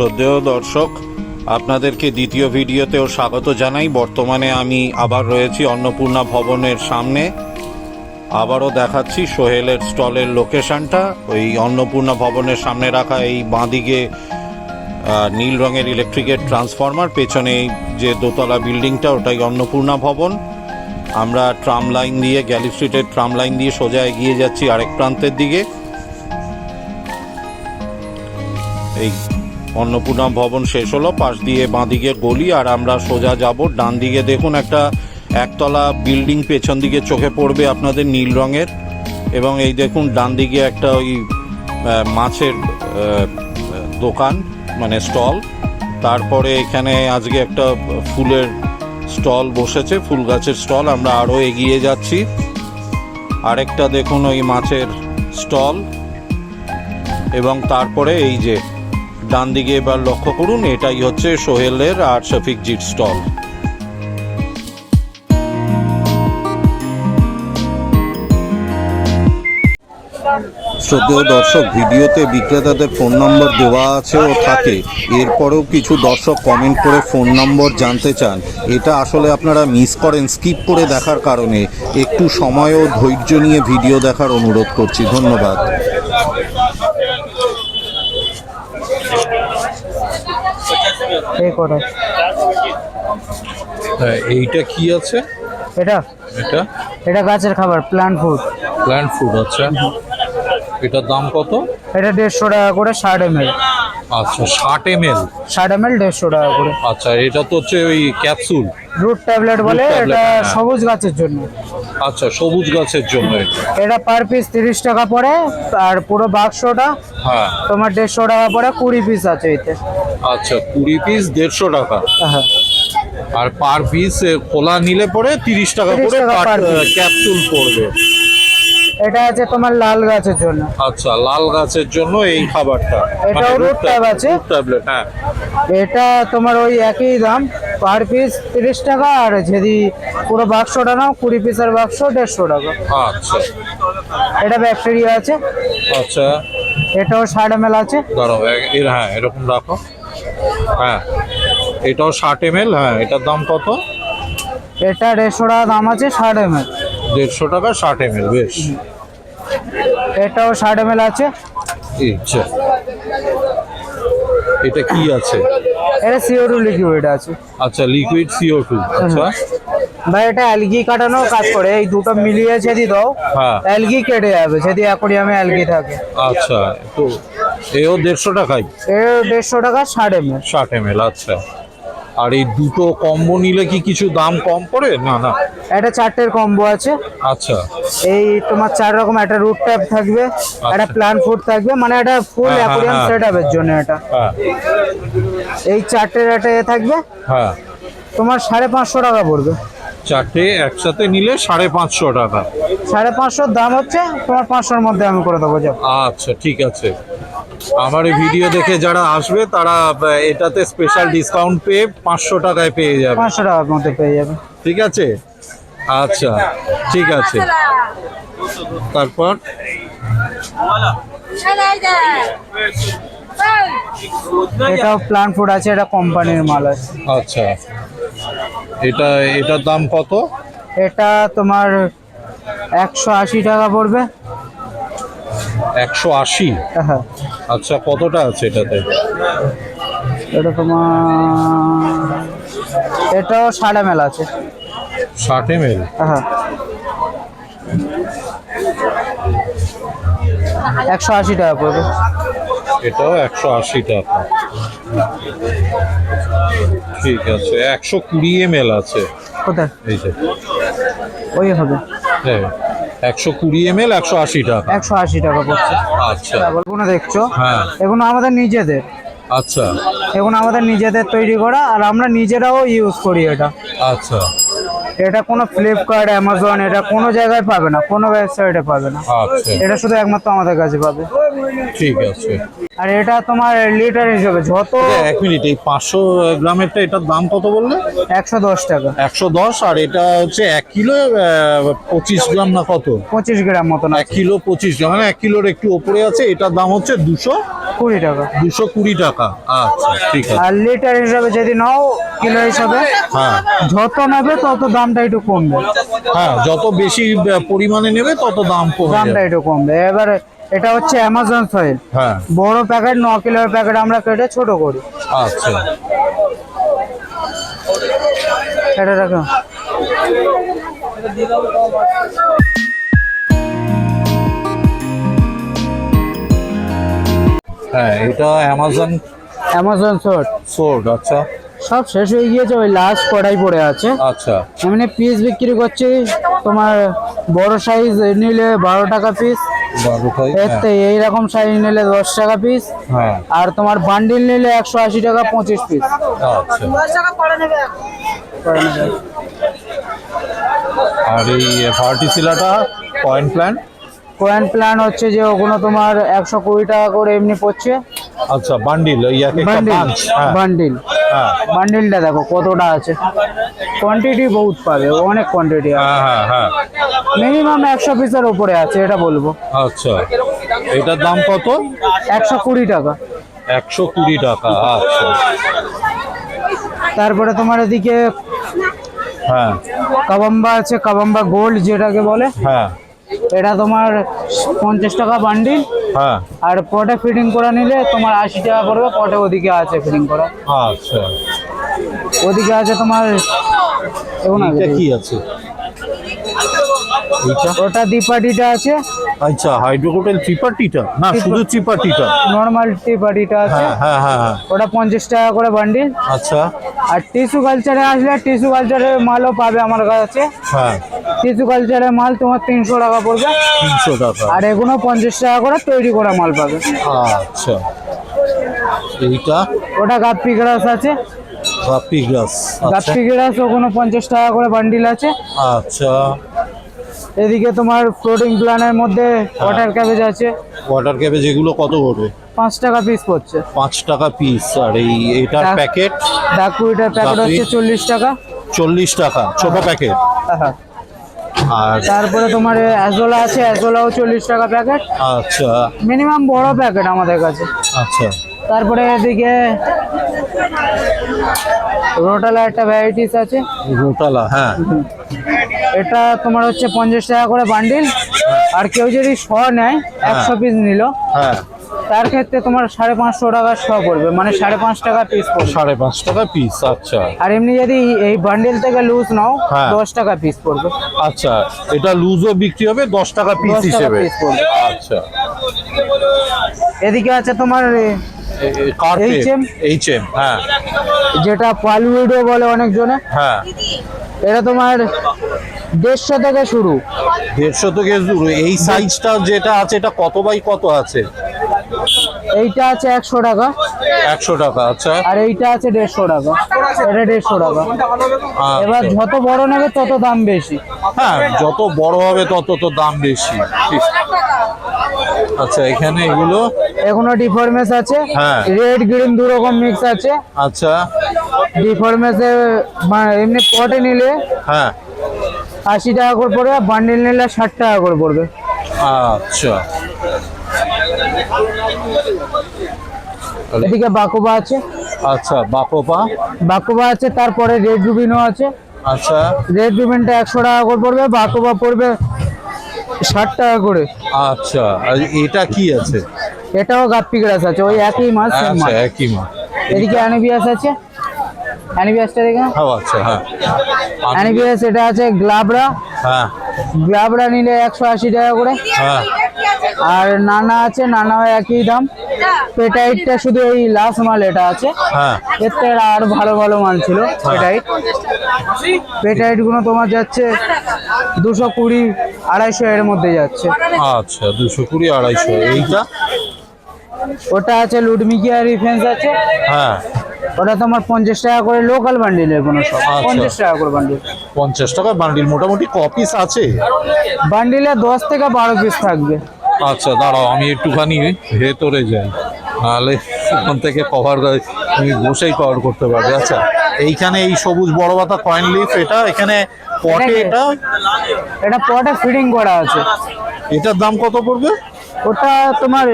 শ্রদ্ধেয় দর্শক, আপনাদেরকে দ্বিতীয় ভিডিওতেও স্বাগত জানাই। বর্তমানে আমি আবার রয়েছি অন্নপূর্ণা ভবনের সামনে। আবারও দেখাচ্ছি সোহেলের স্টলের লোকেশনটা। ওই অন্নপূর্ণা ভবনের সামনে রাখা এই বাঁদিকে নীল রঙের ইলেকট্রিকের ট্রান্সফরমার পেছনে যে দোতলা বিল্ডিংটা, ওটাই অন্নপূর্ণা ভবন। আমরা ট্রাম লাইন দিয়ে গ্যালি স্ট্রিটের ট্রাম লাইন দিয়ে সোজা এগিয়ে যাচ্ছি আরেক প্রান্তের দিকে। এই অন্নপূর্ণা ভবন শেষ হলো, পাশ দিয়ে বাঁদিকে গলি, আর আমরা সোজা যাব ডান দিকে। দেখুন একটা একতলা বিল্ডিং, পেছন দিকে চোখে পড়বে আপনাদের নীল রঙের। এবং এই দেখুন, ডান দিকে একটা ওই মাছের দোকান মানে স্টল। তারপরে এখানে আজকে একটা ফুলের স্টল বসেছে, ফুল গাছের স্টল। আমরা আরও এগিয়ে যাচ্ছি। আরেকটা দেখুন, ওই মাছের স্টল। এবং তারপরে এই যে ডান দিকে এবার লক্ষ্য করুন, এটাই হচ্ছে সোহেলের আর শফিক জির স্টল। শ্রদ্ধেয় দর্শক, ভিডিওতে বিক্রেতাদের ফোন নম্বর দেওয়া আছে ও থাকে। এরপরেও কিছু দর্শক কমেন্ট করে ফোন নম্বর জানতে চান। এটা আসলে আপনারা মিস করেন স্কিপ করে দেখার কারণে। একটু সময় ও ধৈর্য নিয়ে ভিডিও দেখার অনুরোধ করছি। ধন্যবাদ। এই করে হ্যাঁ এইটা কি আছে? এটা? এটা? এটা গাছের খাবার প্ল্যান্ট ফুড প্ল্যান্ট ফুড আচ্ছা। এটার দাম কত? এটা দেড়শো টাকা করে ষাট এম এল আচ্ছা ষাট এম এল ষাট এম এল দেড়শো টাকা করে। আচ্ছা এটা তো হচ্ছে ওই ক্যাপসুল রুট ট্যাবলেট বলে এটা হ্যাঁ। সবুজ গাছের জন্য। আচ্ছা সবুজ গাছের জন্য এটা। পার পিস তিরিশ টাকা পড়ে আর পুরো বাক্সটা হ্যাঁ। তোমার দেড়শো টাকা পড়ে কুড়ি পিস আছে এতে। আচ্ছা কুড়ি পিস দেড়শো টাকা। হ্যাঁ। আর পার পিস খোলা নিলে পরে তিরিশ টাকা 30 করে। ক্যাপসুল পড়বে। এটা আছে তোমার লাল গাছের জন্য। আচ্ছা লাল গাছের জন্য এই খাবারটা। এটাও রুট tab আছে। ট্যাবলেট হ্যাঁ। এটা তোমার ওই একই দাম পার পিস তিরিশ টাকা আর যদি পুরো বাক্সটা নাও কুড়ি পিসের বাক্স দেড়শো টাকা। আচ্ছা। এটা ব্যাকটেরিয়া আছে। আচ্ছা। এটাও ষাট এম আছে। দাঁড়াও এর হ্যাঁ এরকম রাখো। হ্যাঁ। এটাও ষাট এম হ্যাঁ এটার দাম কত? এটা দেড়শো টাকা দাম আছে ষাট এম দেড়শো টাকা ষাট এম বেশ। এটাও ষাট এম আছে। আচ্ছা এটা কি আছে? এটা সিও টু লিকুইড আছে। আচ্ছা লিকুইড সিও টু আচ্ছা। ভাই এটা অ্যালগি কাটানো কাজ করে। এই দুটো মিলিয়ে যদি দাও হ্যাঁ। অ্যালগি কেটে যাবে। যদি অ্যাকোরিয়ামে অ্যালগি থাকে। আচ্ছা তো এও দেড়শো টাকাই এ দেড়শো টাকা ষাট এম ষাট এম আচ্ছা। আর এই দুটো কম্বো নিলে কি কিছু দাম কম পড়ে? না না। এটা চারটের কম্বো আছে। আচ্ছা। এই তোমার চার রকম একটা রুট ট্যাপ থাকবে একটা প্ল্যান ফুড থাকবে মানে এটা ফুল অ্যাকোরিয়াম হ্যাঁ। সেট আপের জন্য এটা। হ্যাঁ। এই চারটের একটা এ থাকবে। হ্যাঁ। তোমার সাড়ে পাঁচশো টাকা পড়বে। চারটে একসাথে নিলে সাড়ে পাঁচশো টাকা। সাড়ে পাঁচশোর দাম হচ্ছে তোমার পাঁচশোর মধ্যে আমি করে দেবো যাও। আচ্ছা ঠিক আছে। আমার এই ভিডিও দেখে যারা আসবে তারা এটাতে স্পেশাল ডিসকাউন্ট পেয়ে পাঁচশো টাকায় পেয়ে যাবে। পাঁচশো টাকার মধ্যে পেয়ে যাবে। ঠিক আছে? আচ্ছা ঠিক আছে। তারপর? এটাও প্লান ফুড আছে এটা কোম্পানির মাল আছে। আচ্ছা। এটা এটার দাম কত? এটা তোমার একশো আশি টাকা পড়বে। একশো আশি। হ্যাঁ। আচ্ছা কতটা আছে এটাতে? এটা তোমার এটাও ষাট এম আছে। ষাট এম এল? হ্যাঁ। একশো আশি টাকা পড়বে। এটাও একশো আশি টাকা। ঠিক আছে একশো কুড়ি এম এল আছে। কোথায়? এই যে। ওই হবে। হ্যাঁ। একশো কুড়ি এম এল একশো আশি টাকা। একশো আশি টাকা পড়ছে। আচ্ছা। এগুলো দেখছ? হ্যাঁ। এগুলো আমাদের নিজেদের। আচ্ছা। এগুলো আমাদের নিজেদের তৈরি করা আর আমরা নিজেরাও ইউজ করি এটা। আচ্ছা। এটা কোনো ফ্লিপকার্ট অ্যামাজন এটা কোনো জায়গায় পাবে না কোনো ওয়েবসাইটে পাবে না। আচ্ছা। এটা শুধু একমাত্র আমাদের কাছে পাবে। ঠিক আছে। আর এটা তোমার লিটার হিসেবে যত এক মিনিট এই পাঁচশো গ্রামেরটা এটার দাম কত বললে? একশো দশ টাকা। একশো দশ আর এটা হচ্ছে এক কিলো পঁচিশ গ্রাম না কত? পঁচিশ গ্রাম মতন এক কিলো পঁচিশ গ্রাম মানে এক কিলোর একটু ওপরে আছে এটার দাম হচ্ছে দুশো কুড়ি টাকা। দুশো কুড়ি টাকা। আচ্ছা ঠিক আছে। আর লিটার হিসাবে যদি নাও কিলো হিসাবে হ্যাঁ। যত নেবে তত দামটা একটু কমবে। হ্যাঁ যত বেশি পরিমাণে নেবে তত দাম কমে দামটা একটু কমবে। এবার এটা হচ্ছে অ্যামাজন সয়েল হ্যাঁ। বড় প্যাকেট ন কিলোর প্যাকেট আমরা কেটে ছোট করি। আচ্ছা। এটা রাখো হ্যাঁ এটা অ্যামাজন অ্যামাজন শর্ট সোর্ড আচ্ছা। সব শেষ হয়ে গিয়েছে ওই লাস্ট কড়াই পড়ে আছে। আচ্ছা। এমনি পিস বিক্রি করছি তোমার বড় সাইজ নিলে বারো টাকা পিস হ্যাঁ, এইরকম সাইজ নিলে দশ টাকা পিস হ্যাঁ। আর তোমার বান্ডিল নিলে একশো আশি টাকা পঁচিশ পিস আচ্ছা। আর এই ভার্টিসিলাটা পয়েন্ট প্ল্যান? কয়েন প্ল্যান হচ্ছে যে ওগুলো তোমার একশো কুড়ি টাকা করে এমনি পড়ছে। আচ্ছা বান্ডিল বান্ডিল বান্ডিল বান্ডিলটা দেখো কতটা আছে। কোয়ান্টিটি বহুত পাবে অনেক কোয়ান্টিটি আছে। হ্যাঁ হ্যাঁ হ্যাঁ। মিনিমাম একশো পিসের উপরে আছে এটা বলব। আচ্ছা এটার দাম কত? একশো কুড়ি টাকা। একশো কুড়ি টাকা আচ্ছা। তারপরে তোমার এদিকে হ্যাঁ। কাবাম্বা আছে কাবাম্বা গোল্ড যেটাকে বলে। হ্যাঁ। এটা তোমার পঞ্চাশ টাকা বান্ডিল। হ্যাঁ। আর পটে ফিটিং করে নিলে তোমার আশি টাকা পড়বে পটে ওদিকে আছে ফিটিং করা। আচ্ছা। ওদিকে আছে তোমার কি আছে? এইটা ওটা দ্বিপাটিটা আছে। আচ্ছা হাইড্রোকোটেল ত্রিপাটিটা না শুধু ত্রিপাটিটা নর্মাল টিপাটিটা আছে। হ্যাঁ হ্যাঁ হ্যাঁ হ্যাঁ। ওটা পঞ্চাশ টাকা করে বান্ডিল আচ্ছা। আর টিস্যু কালচারে আসলে টিস্যু কালচারের মালও পাবে আমার কাছে। হ্যাঁ। টিস্যু কালচারের মাল তোমার তিনশো টাকা পড়বে। তিনশো টাকা। আর এগুলো পঞ্চাশ টাকা করে তৈরি করা মাল পাবে। আচ্ছা। এইটা? ওটা গাপ্পি গ্রাস আছে। গাপ্পি গ্রাস। আচ্ছা। গাপ্পি গ্রাস ওগুলো পঞ্চাশ টাকা করে বান্ডিল আছে। আচ্ছা। এদিকে তোমার ফ্লোটিং প্ল্যানের মধ্যে ওয়াটার ক্যাবেজ আছে। ওয়াটার ক্যাবেজ এগুলো কত করে পাঁচ টাকা পিস পড়ছে। পাঁচ টাকা পিস আর এই এটার প্যাকেট ডাক কুড়িটার প্যাকেট হচ্ছে চল্লিশ টাকা। চল্লিশ টাকা ছোট প্যাকেট হ্যাঁ। আর তারপরে তোমার অ্যাজোলা আছে অ্যাজোলাও চল্লিশ টাকা প্যাকেট আচ্ছা। মিনিমাম বড় প্যাকেট আমাদের কাছে। আচ্ছা। তারপরে এদিকে রোটালা একটা ভ্যারাইটিস আছে। রোটালা হ্যাঁ। এটা তোমার হচ্ছে পঞ্চাশ টাকা করে বান্ডিল আর কেউ যদি শ নেয় একশো পিস নিল হ্যাঁ। তার ক্ষেত্রে তোমার সাড়ে পাঁচশো টাকা শ পড়বে মানে সাড়ে পাঁচ টাকা পিস পড়বে। সাড়ে পাঁচ টাকা পিস আচ্ছা। আর এমনি যদি এই বান্ডিল থেকে লুজ নাও হ্যাঁ। দশ টাকা পিস পড়বে। আচ্ছা এটা লুজও বিক্রি হবে দশ টাকা পিস 10 হিসেবে। আচ্ছা। এদিকে আছে তোমার কার্পেট HM? এইচ এম হ্যাঁ। যেটা পালউডও বলে অনেকজনে। হ্যাঁ। এটা তোমার দেড়শো থেকে শুরু। দেড়শো থেকে শুরু। এই সাইজটা যেটা আছে এটা কত বাই কত আছে? এইটা আছে একশো টাকা। একশো টাকা আচ্ছা। আর এইটা আছে দেড়শো টাকা। এটা দেড়শো টাকা। এবার আচ্ছা। যত বড় নেবে তত দাম বেশি। হ্যাঁ যত বড় হবে তত তো দাম বেশি। আচ্ছা এখানে এগুলো? এখনও ডিফরমেস আছে। হ্যাঁ। রেড গ্রিন দু রকম মিক্স আছে। আচ্ছা। ডিফরমেসে এমনি পটে নিলে হ্যাঁ। আশি টাকা করে পড়বে বান্ডিল নিলে ষাট টাকা করে পড়বে। আচ্ছা। এদিকে বাকুবা আছে। আচ্ছা বাপোপা বাকুবা আছে তারপরে রেড রুবিনও আছে। আচ্ছা। রেড রুবিনটা একশো টাকা করে পড়বে বাকুবা পড়বে ষাট টাকা করে। আচ্ছা আর এটা কি আছে? এটাও গাপ্পি গ্রাস আছে ওই একই মাছ আচ্ছা মাছ। এদিকে অ্যানিবিয়াস আছে। অ্যানিবিয়াসটা দেখে ও আচ্ছা হ্যাঁ। অ্যানিবিয়াস এটা আছে গ্লাবরা হ্যাঁ। গ্লাবরা নিলে একশো আশি টাকা করে। হ্যাঁ। আর নানা আছে নানাও একই দাম। পেটাইটটা শুধু এই লাস্ট মাল এটা আছে। হ্যাঁ। এর থেকে আর ভালো ভালো মাল ছিল পেটাইট পেটাইটগুলো তোমার যাচ্ছে দুশো কুড়ি আড়াইশো এর মধ্যে যাচ্ছে। আচ্ছা দুশো কুড়ি আড়াইশো। এইটা? ওটা আছে লুডমিকিয়া রিফেন্স আছে। হ্যাঁ। ওটা তোমার পঞ্চাশ টাকা করে লোকাল বান্ডিলের কোনো সব আচ্ছা। পঞ্চাশ টাকা করে বান্ডিল পঞ্চাশ টাকা বান্ডিল মোটামুটি কপিস আছে? বান্ডিলে দশ থেকে বারো পিস থাকবে। আচ্ছা দাঁড়াও আমি একটুখানি ভেতরে যাই। নাহলে ওখান থেকে কভার তুমি বসেই কভার করতে পারবে। আচ্ছা এইখানে এই সবুজ বড় পাতা কয়েন লিফ এটা এখানে পটে এটা? এটা পটে ফিডিং করা আছে। এটার দাম কত পড়বে? ওটা তোমার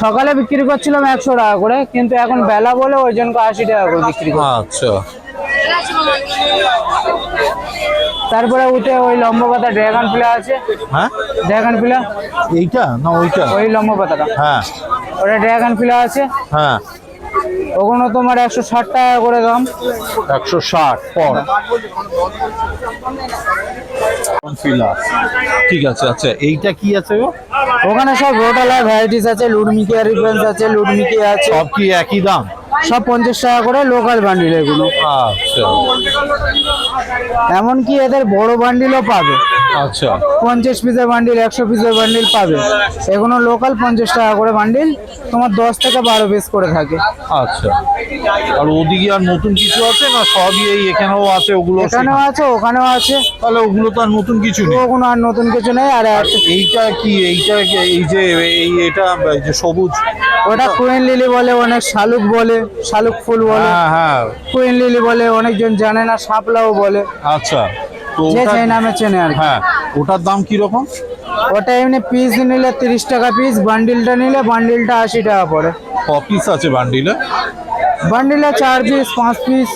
সকালে বিক্রি করছিলাম একশো টাকা করে কিন্তু এখন বেলা বলে ওই জন্য আশি টাকা করে বিক্রি করি আচ্ছা। তারপরে উঠে ওই লম্বা পাতা ড্রাগন ফ্লে আছে। হ্যাঁ? ড্রাগন ফ্লে এইটা? না ওইটা? ওই লম্বা পাতাটা হ্যাঁ। ওটা ড্রাগন ফ্লে আছে। হ্যাঁ। ওগুলো তোমার একশো ষাট টাকা করে দাম। একশো ষাট পর। ঠিক আছে আচ্ছা এইটা কি আছে গো? ওখানে সব রোটালা ভ্যারাইটিস আছে লুডমিকি রিফেন্স আছে লুডমিকি আছে। সব কি একই দাম? সব পঞ্চাশ টাকা করে লোকাল বান্ডিল এগুলো। আচ্ছা। এমনকি এদের বড় বান্ডিলও পাবে। আচ্ছা। পঞ্চাশ পিসের বান্ডিল একশো পিসের বান্ডিল পাবে। এগুলো লোকাল পঞ্চাশ টাকা করে বান্ডিল তোমার দশ থেকে বারো পিস করে থাকে। আচ্ছা। আর ওদিকে আর নতুন কিছু আছে না? সবই এই এখানেও আছে ওগুলো এখানেও আছে ওখানেও আছে। তাহলে ওগুলো তো আর নতুন কিছু নেই। ওগুলো আর নতুন কিছু নেই আর এইটা কি? এইটা এই যে এই এটা যে সবুজ? ওটা কুইন লিলি বলে অনেক শালুক বলে শালুক ফুল বলে। হ্যাঁ হ্যাঁ। কুইন লিলি বলে অনেকজন জানে না শাপলাও বলে। আচ্ছা তো যে সেই নামে চেনে আর হ্যাঁ ওটার দাম কি রকম? ওটা এমনি পিস নিলে তিরিশ টাকা পিস বান্ডিলটা নিলে বান্ডিলটা আশি টাকা পড়ে। ক পিস আছে বান্ডিলে বান্ডিলে চার পিস পাঁচ পিস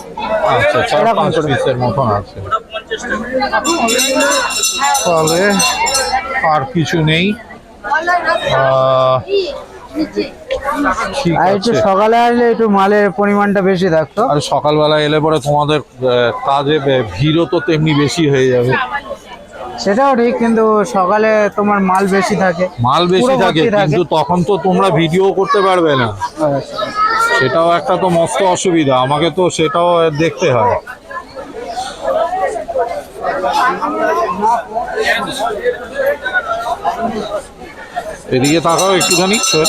আচ্ছা চার পাঁচ। পিসের মতন আছে। তাহলে আর কিছু নেই। আর একটু সকালে আসলে একটু মালের পরিমাণটা বেশি থাকতো। আর সকালবেলা এলে পরে তোমাদের কাজে ভিড়ও তো তেমনি বেশি হয়ে যাবে। সেটাও ঠিক কিন্তু সকালে তোমার মাল বেশি থাকে। মাল বেশি থাকে। কিন্তু তখন তো তোমরা ভিডিও করতে পারবে না। সেটাও একটা তো মস্ত অসুবিধা আমাকে তো সেটাও দেখতে হয়। এদিকে তাকাও একটুখানি স্যার